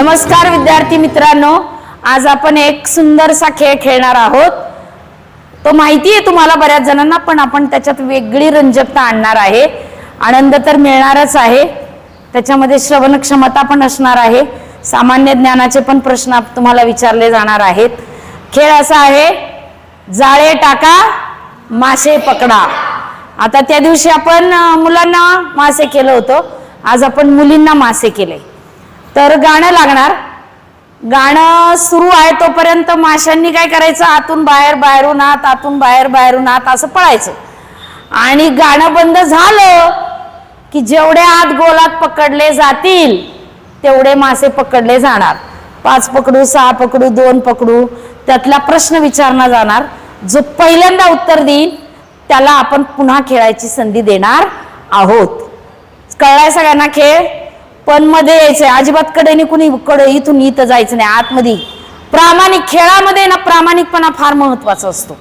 नमस्कार विद्यार्थी मित्रांनो आज आपण एक सुंदरसा खेळ खेळणार आहोत. तो माहिती आहे तुम्हाला बऱ्याच जणांना पण आपण त्याच्यात वेगळी रंजकता आणणार आहे. आनंद तर मिळणारच आहे. त्याच्यामध्ये श्रवण क्षमता पण असणार आहे. सामान्य ज्ञानाचे पण प्रश्न तुम्हाला विचारले जाणार आहेत. खेळ असा आहे जाळे टाका मासे पकडा. आता त्या दिवशी आपण मुलांना मासे केलं होतं. आज आपण मुलींना मासे केले. तर गाणं लागणार. गाणं सुरू आहे तोपर्यंत माशांनी काय करायचं? आतून बाहेर बाहेरून आत आतून बाहेर बाहेरून आत असं पळायचं. आणि गाणं बंद झालं की जेवढे आत गोलात पकडले जातील तेवढे मासे पकडले जाणार. पाच पकडू सहा पकडू दोन पकडू त्यातला प्रश्न विचारला जाणार. जो पहिल्यांदा उत्तर देईल त्याला आपण पुन्हा खेळायची संधी देणार आहोत. कळलाय सगळ्यांना खेळ? पण मध्ये यायचंय. अजिबात कडेने कुणी कडे इथून इथं जायचं नाही आतमध्ये. प्रामाणिक खेळामध्ये ना प्रामाणिकपणा फार महत्त्वाचा असतो.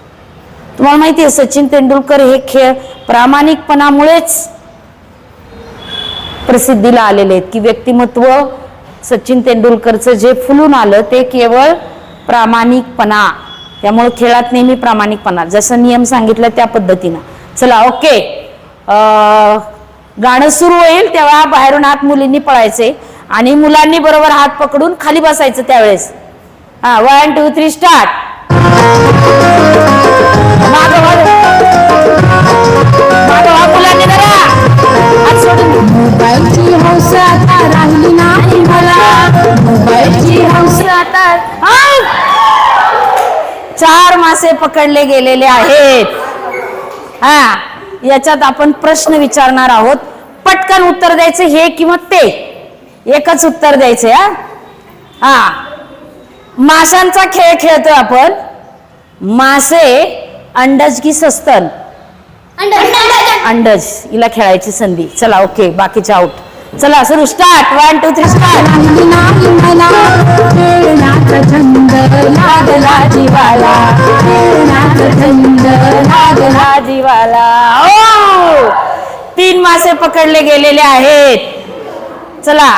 तुम्हाला माहिती आहे सचिन तेंडुलकर हे खेळ प्रामाणिकपणामुळेच प्रसिद्धीला आलेले आहेत. की व्यक्तिमत्व सचिन तेंडुलकरचं जे फुलून आलं ते केवळ प्रामाणिकपणा. त्यामुळे खेळात नेहमी प्रामाणिकपणा. जसं नियम सांगितलं त्या पद्धतीनं. चला ओके. अं, गाणं सुरू होईल तेव्हा बाहेरून आत मुलींनी पळायचे आणि मुलांनी बरोबर हात पकडून खाली बसायचं त्यावेळेस. हा वन टू थ्री स्टार्ट मुलांनी मोबाईलची हौस आता राहिली नाही मला. मोबाईलची हौस आता! चार मासे पकडले गेलेले आहेत. हा. याच्यात आपण प्रश्न विचारणार आहोत. पटकन उत्तर द्यायचे हे किंवा ते? एकच उत्तर द्यायचे हा? हा. माशांचा खेळ खेळतोय आपण. मासे अंडज की सस्तन? अंडज. हिला खेळायची संधी. चला ओके बाकीचे आउट चला सुरू start one two three start लागला जीवाला ओ! तीन मासे पकडले गेलेले आहेत. चला.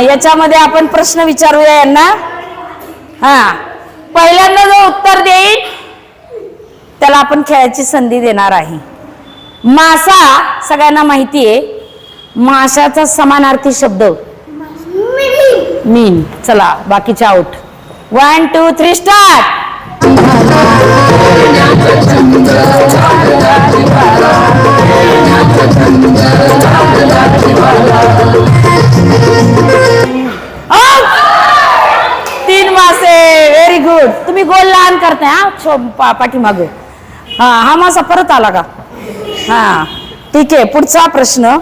याच्यामध्ये आपण प्रश्न विचारूया यांना. हा. पहिल्यांदा जो उत्तर देईल त्याला आपण खेळायची संधी देणार आहे. मासा सगळ्यांना माहिती आहे माशाचा समानार्थी शब्द. मीन. चला बाकीचे out one two three start तीन मासे. व्हेरी गुड तुम्ही गोल लहान करताय हा? छो पा पाठीमाग. हा हा मासा परत आला का? हा. ठीक आहे पुढचा प्रश्न.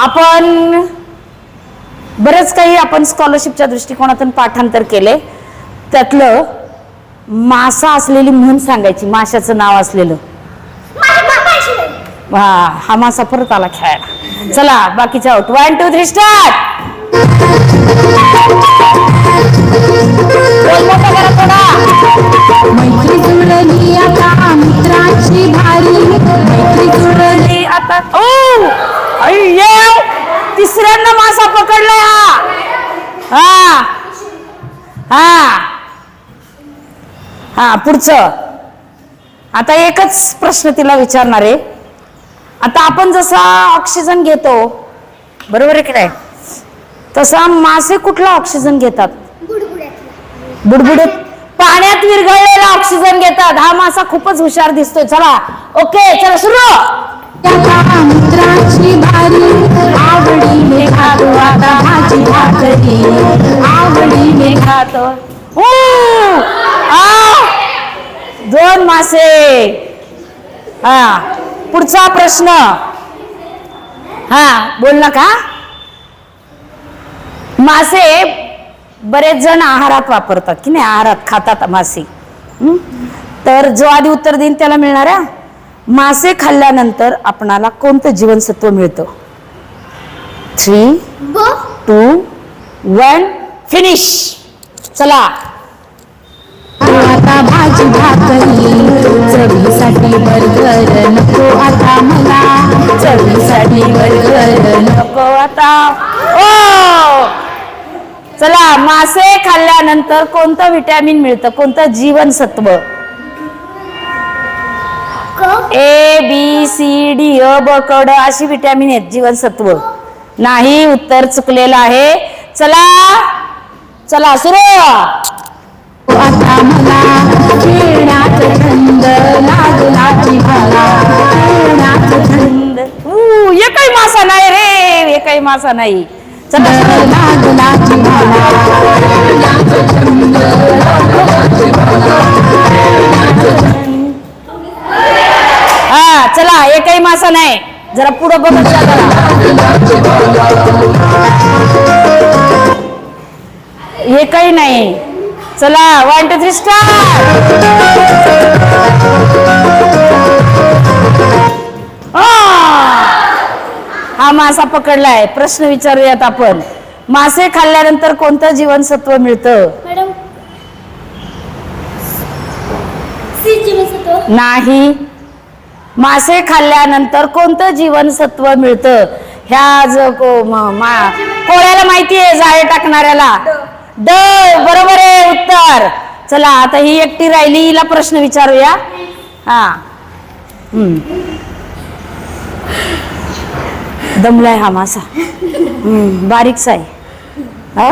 आपण बरेच काही आपण स्कॉलरशिपच्या दृष्टिकोनातून पाठांतर केले. त्यातलं मासा असलेली म्हण सांगायची माशाचं नाव असलेलं. हा हा मासा परत आला खेळायला. चला बाकीच्या out one two three start हा पुढचं. आता एकच प्रश्न तिला विचारणार. आहे आता आपण जसा ऑक्सिजन घेतो बरोबर आहे की नाही? तसा मासे कुठला ऑक्सिजन घेतात? बुडबुडत पाण्यात विरघळलेला ऑक्सिजन घेतात. हा मासा खूपच हुशार दिसतोय. चला ओके चला सुरू! मित्राची भारी आवडीने खातो आता भाकरी. आवडीने खातो! आ! मासे. हा पुढचा प्रश्न. हा बोल ना का? मासे बरेच जण आहारात वापरतात की नाही? आहारात खातात मासे? तर जो आधी उत्तर देईन त्याला मिळणार आहे मासे खाल्ल्यानंतर आपणाला कोणतं जीवनसत्व मिळतं? थ्री टू वन फिनिश चला. आता भाजी भाकरी चवीसाठी बर्गर नको आता मला. चवीसाठी बर्गर नको आता. ओ! चला मासे खाल्ल्यानंतर कोणतं व्हिटॅमिन मिळतं? कोणतं जीवनसत्व? ए बी सी डी अ ब क ड अशी विटॅमिन आहेत जीवनसत्व. नाही उत्तर चुकलेलं आहे. चला चला सुरू असा नाही. हा चला एकही मासा नाही. जरा पुढं बघत एकही नाही. चला वन टू थ्री स्टार मासा पकडलाय. प्रश्न विचारूयात आपण. मासे खाल्ल्यानंतर कोणतं जीवनसत्व मिळतं? मॅडम सी जीवनसत्व. नाही. मासे खाल्ल्यानंतर कोणतं जीवनसत्व मिळतं? ह्या जो को- म- मा- कोळ्याला माहिती आहे जाळे टाकणाऱ्याला. ड बरोबर आहे उत्तर. चला आता ही एकटी राहिली हिला प्रश्न विचारूया. हा. हम्म. दमलाय हा मासा. बारीकसा आहे. हा?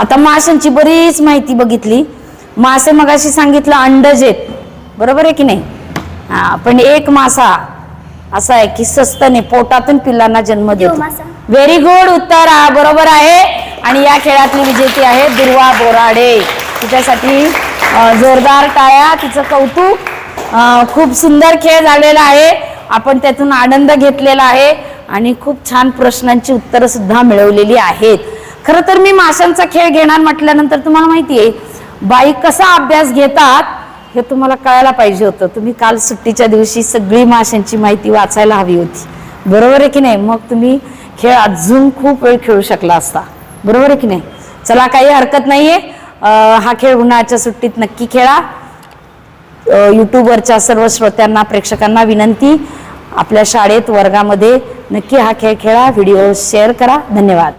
आता माशांची बरीच माहिती बघितली. मासे मगाशी सांगितलं अंडज आहेत. बरोबर आहे की नाही? हा पण एक मासा असा आहे की सस्तने पोटातून पिल्लांना जन्म देतो. व्हेरी गुड उत्तर बरोबर आहे. आणि या खेळातली विजेती आहे दुर्वा बोराडे. तिच्यासाठी जोरदार टाळ्या तिचं कौतुक. खूप सुंदर खेळ झालेला आहे. आपण त्यातून आनंद घेतलेला आहे आणि खूप छान प्रश्नांची उत्तरं सुद्धा मिळवलेली आहेत. खरं तर मी माशांचा खेळ घेणार म्हटल्यानंतर तुम्हाला माहिती आहे बाई कसा अभ्यास घेतात हे तुम्हाला कळायला पाहिजे होतं. तुम्ही काल सुट्टीच्या दिवशी सगळी माशांची माहिती वाचायला हवी होती. बरोबर आहे की नाही? मग तुम्ही खेळ अजून खूप वेळ खेळू शकला असता. बरोबर आहे की नाही? चला काही हरकत नाहीये. हा खेळ उन्हाळ्याच्या सुट्टीत नक्की खेळा. यूट्यूबवरच्या सर्व श्रोत्यांना प्रेक्षकांना विनंती. आपल्या शाळेत वर्गामध्ये नक्की हा खेळ खेळा व्हिडिओ शेअर करा. धन्यवाद.